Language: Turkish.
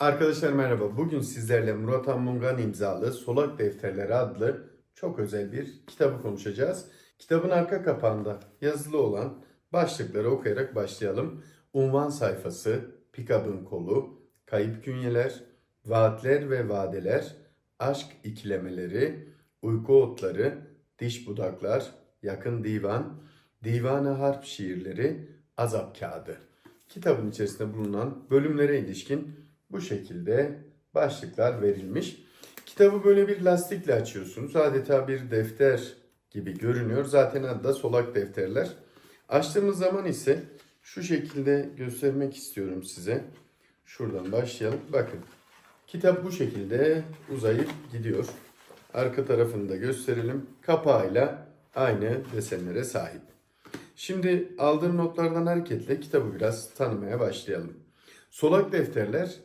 Arkadaşlar merhaba. Bugün sizlerle Murat Anmungan imzalı Solak Defterleri adlı çok özel bir kitabı konuşacağız. Kitabın arka kapağında yazılı olan başlıkları okuyarak başlayalım. Unvan sayfası, pikabın kolu, kayıp künyeler, vaatler ve vadeler, aşk ikilemeleri, uyku otları, diş budaklar, yakın divan, divanı harp şiirleri, azap kağıdı. Kitabın içerisinde bulunan bölümlere ilişkin bu şekilde başlıklar verilmiş. Kitabı böyle bir lastikle açıyorsunuz. Adeta bir defter gibi görünüyor. Zaten adı da solak defterler. Açtığımız zaman ise şu şekilde göstermek istiyorum size. Şuradan başlayalım. Bakın. Kitap bu şekilde uzayıp gidiyor. Arka tarafını da gösterelim. Kapağıyla aynı desenlere sahip. Şimdi aldığım notlardan hareketle kitabı biraz tanımaya başlayalım. Solak defterler